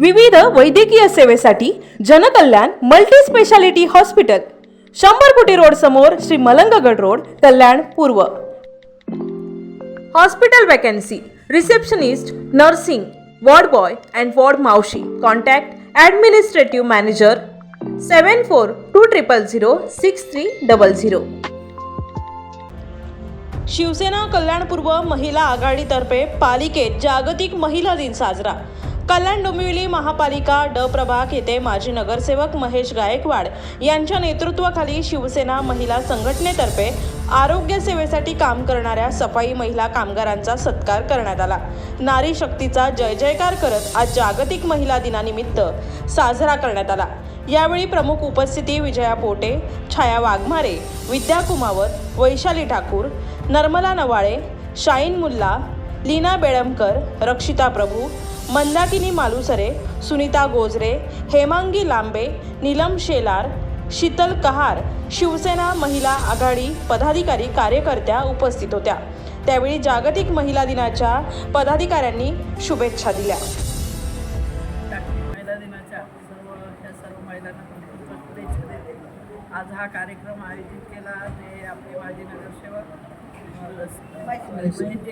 विविध वैद्यकीय सेवेसाठी जनकल्याण मल्टी स्पेशालिटी हॉस्पिटल शंभर कोटी रोड समोर श्री मलंगगड रोड कल्याण पूर्व. Hospital vacancy receptionist nursing ward boy and ward मावशी. Contact administrative manager seven four two triple zero six three double zero Shivsena कल्याणपूर्व महिला आघाडीतर्फे पालिकेत जागतिक महिला दिन साजरा. कल्याण डोंबिवली महापालिका ड प्रभाग येथे माजी नगरसेवक महेश गायकवाड यांच्या नेतृत्वाखाली शिवसेना महिला संघटनेतर्फे आरोग्य सेवेसाठी काम करणाऱ्या सफाई महिला कामगारांचा सत्कार करण्यात आला. नारी शक्तीचा जय जयकार करत आज जागतिक महिला दिनानिमित्त साजरा करण्यात आला. यावेळी प्रमुख उपस्थिती विजया पोटे छाया वाघमारे विद्या कुमावत वैशाली ठाकूर नर्मला नवाळे शाईन मुल्ला लीना बेळमकर रक्षिता प्रभू मंदाकिनी मालुसरे सुनीता गोजरे हेमांगी लांबे नीलम शेलार शीतल कहार शिवसेना महिला आघाडी पदाधिकारी कार्यकर्त्या उपस्थित होत्या. त्यावेळी जागतिक महिला दिनाच्या पदाधिकाऱ्यांनी शुभेच्छा दिल्या. आज हा कार्यक्रम आयोजित केला ते आपले माजी नगरसेवक अ,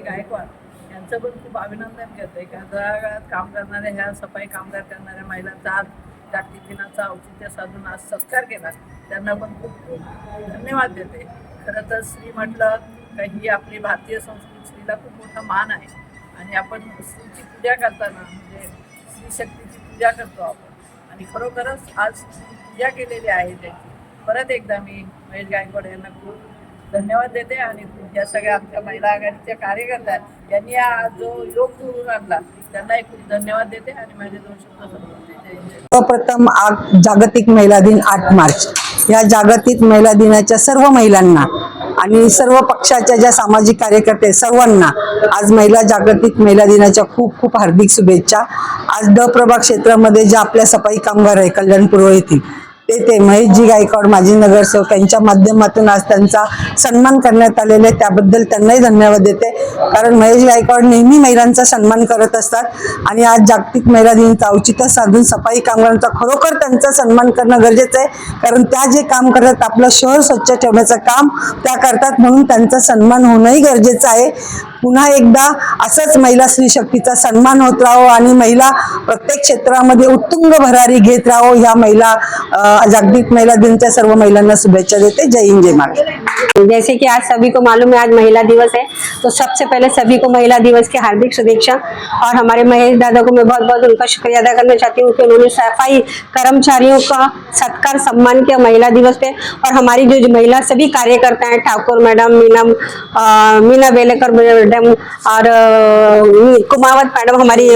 गायकवाड यांचं पण खूप अभिनंदन करते कारण काम करणाऱ्या ह्या सफाई कामगार करणाऱ्या महिलांचा आज जागतिक दिनाचा औचित्य साधून आज सत्कार केला. त्यांना पण खूप खूप धन्यवाद देते. खरं तर स्त्री म्हटलं का ही आपली भारतीय संस्कृती स्त्रीला खूप मोठा मान आहे. आणि आपण स्त्रीची पूजा करताना म्हणजे स्त्री शक्तीची पूजा करतो आपण. आणि खरोखरच आज पूजा केलेली आहे त्याची. परत एकदा मी महेश गायकवाड यांना खूप धन्यवाद देते आणि या सगळ्या आमच्या महिला आघाडीच्या कार्यकर्त्या यांनी हा जो योग जुळून आणला त्यांनाही खूप धन्यवाद देते आणि माझे दोन शब्द संपवते सर्वप्रथम जागतिक महिला दिन आठ मार्च. या जागतिक महिला दिनाच्या सर्व महिलांना आणि सर्व पक्षाच्या ज्या सामाजिक कार्यकर्ते सर्वांना आज महिला जागतिक महिला दिनाच्या खूप खूप हार्दिक शुभेच्छा. आज ड प्रभाग क्षेत्रामध्ये ज्या आपल्या सफाई कामगार आहे कल्याणपूर्व येथील ते ते महेशजी गायकवाड माजी नगरसेवक यांच्या माध्यमातून आज त्यांचा सन्मान करण्यात आलेला आहे. त्याबद्दल त्यांनाही धन्यवाद देते. कारण महेश गायकवाड नेहमी महिलांचा सन्मान करत असतात. आणि आज जागतिक महिला दिनचा औचित्य साधून सफाई कामगारांचा खरोखर त्यांचा सन्मान करणं गरजेचं आहे. कारण त्या जे काम करतात आपलं शहर स्वच्छ ठेवण्याचं काम त्या करतात. म्हणून त्यांचा सन्मान होणंही गरजेचं आहे. पुन्हा एकदा असंच महिला स्त्री शक्तीचा सन्मान होत राहो आणि महिला प्रत्येक क्षेत्रामध्ये उत्तुंग भरारी घेत राहो. ह्या महिला जागतिक महिला दिनच्या सर्व महिलांना शुभेच्छा देते. जय हिंद जय मागे जैसे कि आज सभी को मालूम है आज महिला दिवस है। तो सबसे पहले सभी को महिला दिवस की हार्दिक शुभेच्छा। और हमारे महेश दादा को मैं बहुत बहुत उनका शुक्रिया अदा करना चाहती हूँ कि उन्होंने सफाई कर्मचारियों का सत्कार सम्मान किया महिला दिवस पे। और हमारी जो जो महिला सभी कार्यकर्ता हैं ठाकुर मैडम मीना मीना बेलेकर मैडम और कुमावत मैडम हमारी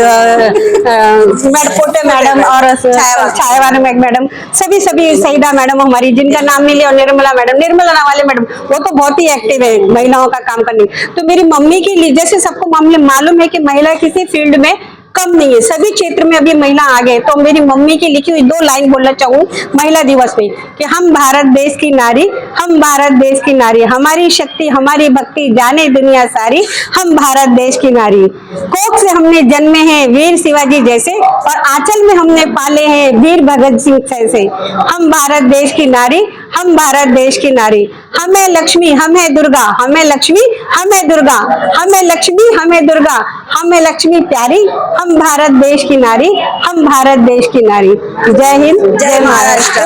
पोटे मैडम और छायावान मैडम सभी सभी सईदा मैडम हमारी जिनका नाम नहीं लिया और निर्मला मैडम निर्मला नावाले मैडम वो तो बहुत ही एक्टिव है महिलाओं का काम करने। तो मेरी मम्मी के लिए जैसे सबको मामले मालूम है कि महिला किसी फील्ड में कम नहीं है। सभी क्षेत्र में अभी महिला आ गए तो मेरी मम्मी की लिखी हुई दो लाइन बोलना चाहूँ महिला दिवस में कि हम भारत देश की नारी, हम भारत देश की नारी, हमारी शक्ति, हमारी भक्ति जाने दुनिया सारी, हम भारत देश की नारी। कोख से हमने जन्मे हैं वीर शिवाजी जैसे, और आंचल में हमने पाले हैं वीर भगत सिंह जैसे। हम भारत देश की नारी हम भारत देश की नारी। हमें लक्ष्मी हमें दुर्गा हमें लक्ष्मी हमें दुर्गा हमें लक्ष्मी हमें दुर्गा हमें लक्ष्मी प्यारी हम भारत देश की नारी हम भारत देश की नारी। जय हिंद जय महाराष्ट्र।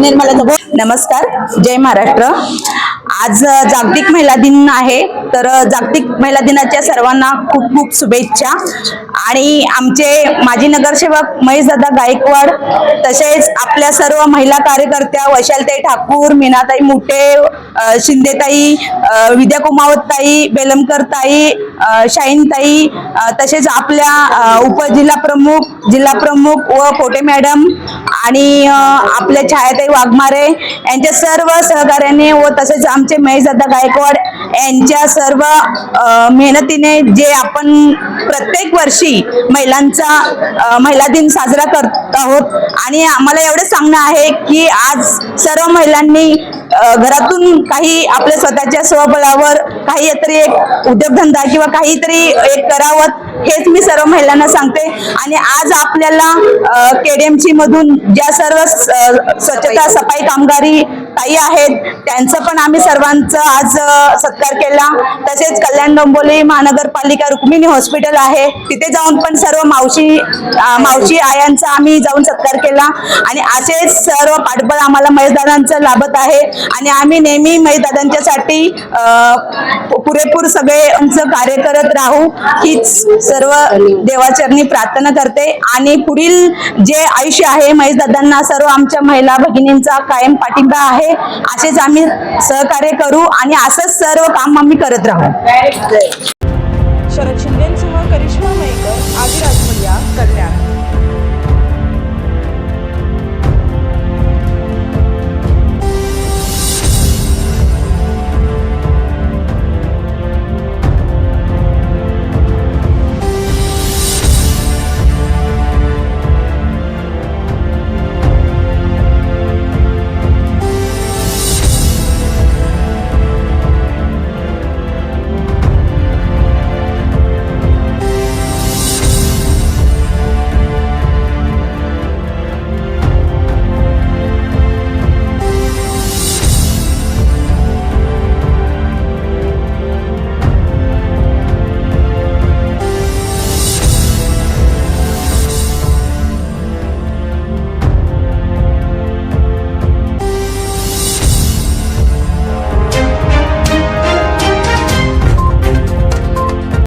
निर्मला नमस्कार जय महाराष्ट्र. आज जागतिक महिला दिन आहे तर जागतिक महिला दिनाच्या सर्वांना खूप खूप शुभेच्छा. आणि आमचे माजी नगरसेवक महेशदादा गायकवाड तसेच आपल्या सर्व महिला कार्यकर्त्या वैशालताई ठाकूर मीनाताई मुटे शिंदेताई विद्या कुमावतताई बेलमकरताई शाईनताई तसेच आपल्या उपजिल्हा प्रमुख जिल्हा प्रमुख व पोटे मॅडम आणि आपल्या छायाताई वाघमारे यांच्या सर्व सहकार्याने व तसेच आमचे महेशदादा गायकवाड यांच्या सर्व मेहनतीने जे आपण प्रत्येक वर्षी महिलांचा महिला दिन साजरा करत आहोत. आणि आम्हाला एवढं सांगणं आहे की आज सर्व महिलांनी घरातून काही आपल्या स्वतःच्या स्वबळावर काहीतरी एक उद्योगधंदा किंवा काहीतरी एक करावं हेच मी सर्व महिलांना सांगते. आणि आज आपल्याला केडीएमसी मधून ज्या सर्व स्वच्छता सफाई कामगारी ताई आहेत. त्यांचं पण आम्ही सर्वांचं आज सत्कार केला. तसेच कल्याण डोंबोली महानगरपालिका रुक्मिणी हॉस्पिटल आहे. तिथे जाऊन पण सर्व मावशी मावशी आयांचा आम्ही जाऊन सत्कार केला. आणि असेच सर्व पाठबळ आम्हाला महेशदादांचं लाभत आहे. आणि आम्ही नेहमी महेशदादांच्यासाठी पुरेपूर सगळे आमचं कार्य करत राहू हीच सर्व देवाचरणी प्रार्थना करते. आणि पुढील जे आयुष्य आहे महेशदादांना सर्व आमच्या महिला भगिनींचा कायम पाठिंबा आहे. असेच आम्ही सहकार्य करू आणि असंच सर्व काम आम्ही करत राहू. शरद शिंदेसह करिश्मा मयेकर आदिराज मल्ल्या कल्याण.